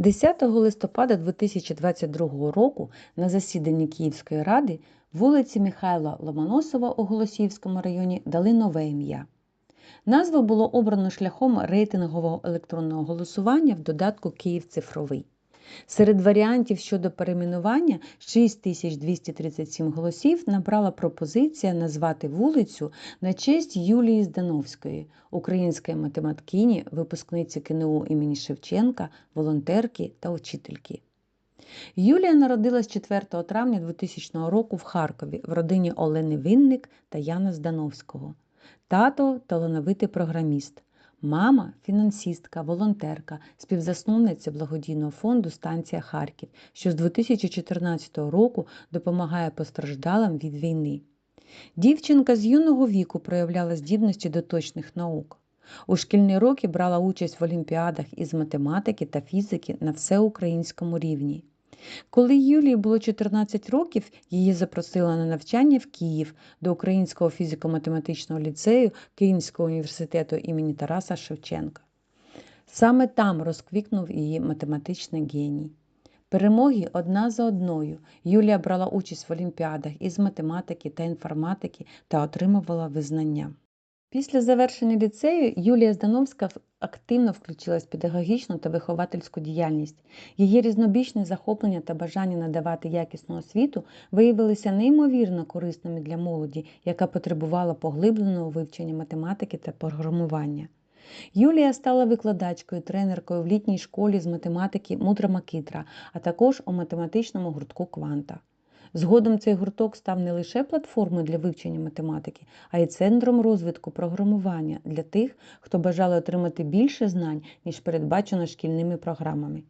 10 листопада 2022 року на засіданні Київської ради вулиці Михайла Ломоносова у Голосіївському районі дали нове ім'я. Назву було обрано шляхом рейтингового електронного голосування в додатку Київ цифровий. Серед варіантів щодо перейменування 6237 голосів набрала пропозиція назвати вулицю на честь Юлії Здановської, української математкині, випускниці КНУ імені Шевченка, волонтерки та учительки. Юлія народилась 4 травня 2000 року в Харкові в родині Олени Винник та Яна Здановського. Тато талановитий програміст. Мама фінансістка, волонтерка, співзасновниця благодійного фонду Станція Харків, що з 2014 року допомагає постраждалим від війни. Дівчинка з юного віку проявляла здібності до точних наук. У шкільні роки брала участь в олімпіадах із математики та фізики на всеукраїнському рівні. Коли Юлії було 14 років, її запросили на навчання в Київ до Українського фізико-математичного ліцею Київського університету імені Тараса Шевченка. Саме там розквікнув її математичний геній. Перемоги одна за одною. Юлія брала участь в олімпіадах із математики та інформатики та отримувала визнання. Після завершення ліцею Юлія Здановська активно включилась в педагогічну та виховательську діяльність. Її різнобічне захоплення та бажання надавати якісну освіту виявилися неймовірно корисними для молоді, яка потребувала поглибленого вивчення математики та програмування. Юлія стала викладачкою, тренеркою в літній школі з математики Мудра Макітра, а також у математичному гуртку Кванта. Згодом цей гурток став не лише платформою для вивчення математики, а й центром розвитку програмування для тих, хто бажали отримати більше знань, ніж передбачено шкільними програмами.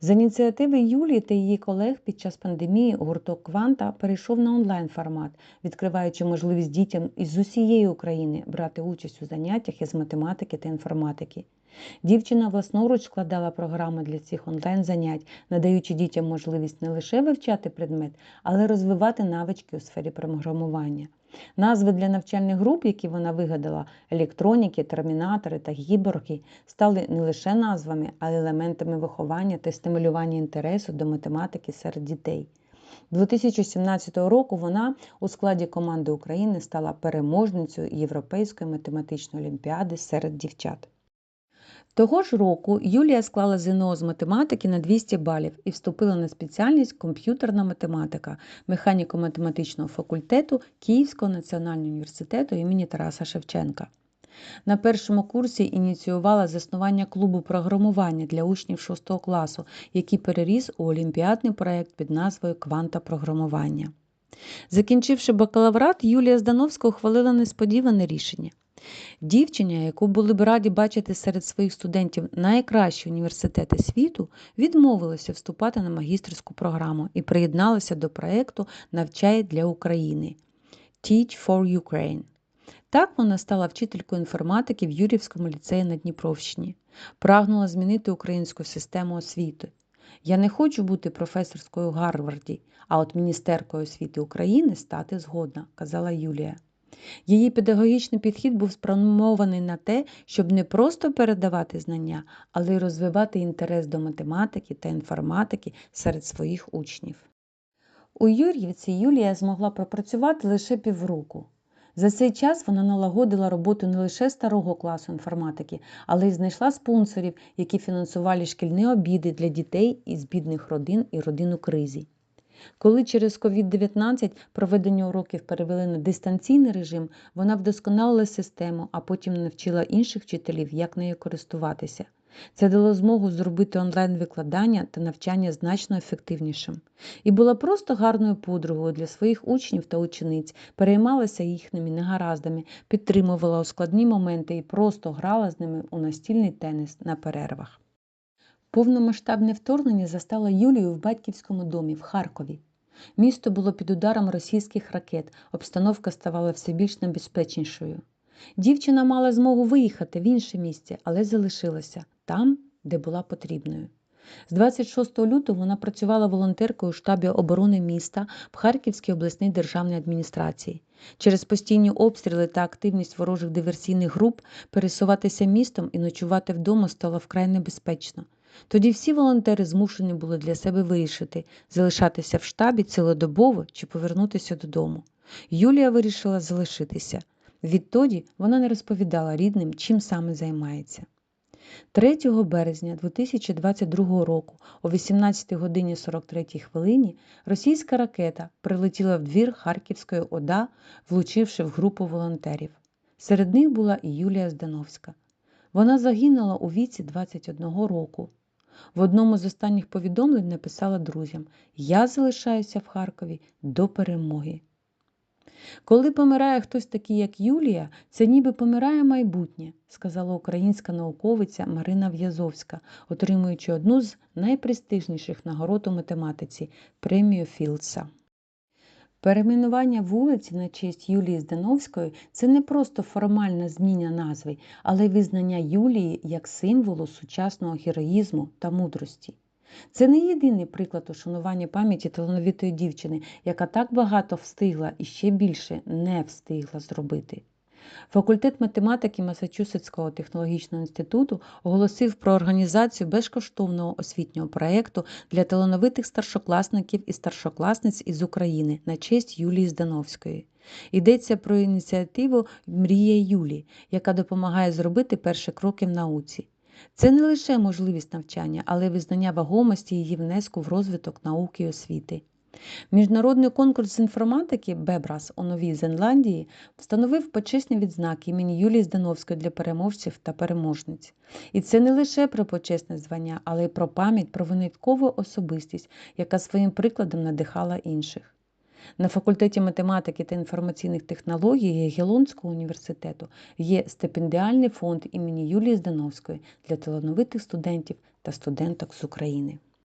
За ініціативи Юлії та її колег під час пандемії гурток Кванта перейшов на онлайн формат, відкриваючи можливість дітям із усієї України брати участь у заняттях із математики та інформатики. Дівчина власноруч складала програми для цих онлайн-занять, надаючи дітям можливість не лише вивчати предмет, але й розвивати навички у сфері програмування. Назви для навчальних груп, які вона вигадала електроніки, термінатори та гіборги, стали не лише назвами, а й елементами виховання та стимулювання інтересу до математики серед дітей. 2017 року вона у складі команди України стала переможницею Європейської математичної олімпіади серед дівчат. Того ж року Юлія склала ЗНО з математики на 200 балів і вступила на спеціальність комп'ютерна математика механіко-математичного факультету Київського національного університету імені Тараса Шевченка. На першому курсі ініціювала заснування клубу програмування для учнів 6 класу, який переріс у олімпіадний проєкт під назвою Кванта програмування. Закінчивши бакалаврат, Юлія Здановська ухвалила несподіване рішення. Дівчиня, яку були б раді бачити серед своїх студентів найкращі університети світу, відмовилася вступати на магістерську програму і приєдналася до проєкту Навчай для України Teach for Ukraine. Так вона стала вчителькою інформатики в Юрівському ліцеї на Дніпровщині, прагнула змінити українську систему освіти. Я не хочу бути професорською в Гарварді, а от міністеркою освіти України стати згодна, казала Юлія. Її педагогічний підхід був спрямований на те, щоб не просто передавати знання, але й розвивати інтерес до математики та інформатики серед своїх учнів. У Юр'ївці Юлія змогла пропрацювати лише півроку. За цей час вона налагодила роботу не лише старого класу інформатики, але й знайшла спонсорів, які фінансували шкільні обіди для дітей із бідних родин і родин у кризі. Коли через COVID-19 проведення уроків перевели на дистанційний режим, вона вдосконалила систему, а потім навчила інших вчителів, як нею користуватися. Це дало змогу зробити онлайн-викладання та навчання значно ефективнішим. І була просто гарною подругою для своїх учнів та учениць, переймалася їхніми негараздами, підтримувала у складні моменти і просто грала з ними у настільний теніс на перервах. Повномасштабне вторгнення застало Юлію в батьківському домі в Харкові. Місто було під ударом російських ракет, обстановка ставала все більш небезпечнішою. Дівчина мала змогу виїхати в інше місце, але залишилася там, де була потрібною. З 26 лютого вона працювала волонтеркою у штабі оборони міста в Харківській обласній державній адміністрації. Через постійні обстріли та активність ворожих диверсійних груп пересуватися містом і ночувати вдома стало вкрай небезпечно. Тоді всі волонтери змушені були для себе вирішити, залишатися в штабі цілодобово чи повернутися додому. Юлія вирішила залишитися. Відтоді вона не розповідала рідним, чим саме займається. 3 березня 2022 року о 18 годині 43 хвилині російська ракета прилетіла в двір Харківської ОДА, влучивши в групу волонтерів. Серед них була і Юлія Здановська. Вона загинула у віці 21 року. В одному з останніх повідомлень написала друзям: Я залишаюся в Харкові до перемоги. Коли помирає хтось такий, як Юлія, це ніби помирає майбутнє, сказала українська науковиця Марина В'язовська, отримуючи одну з найпрестижніших нагород у математиці премію Філдса. Перейменування вулиці на честь Юлії Здановської це не просто формальна зміна назви, але й визнання Юлії як символу сучасного героїзму та мудрості. Це не єдиний приклад ушанування пам'яті талановитої дівчини, яка так багато встигла і ще більше не встигла зробити. Факультет математики Масачусетського технологічного інституту оголосив про організацію безкоштовного освітнього проєкту для талановитих старшокласників і старшокласниць із України на честь Юлії Здановської. Йдеться про ініціативу Мрія Юлі, яка допомагає зробити перші кроки в науці. Це не лише можливість навчання, але й визнання вагомості її внеску в розвиток науки і освіти. Міжнародний конкурс з інформатики Бебрас у Новій Зеландії встановив почесні відзнаки імені Юлії Здановської для переможців та переможниць. І це не лише про почесне звання, але й про пам'ять про виняткову особистість, яка своїм прикладом надихала інших. На факультеті математики та інформаційних технологій Ягелонського університету є стипендіальний фонд імені Юлії Здановської для талановитих студентів та студенток з України.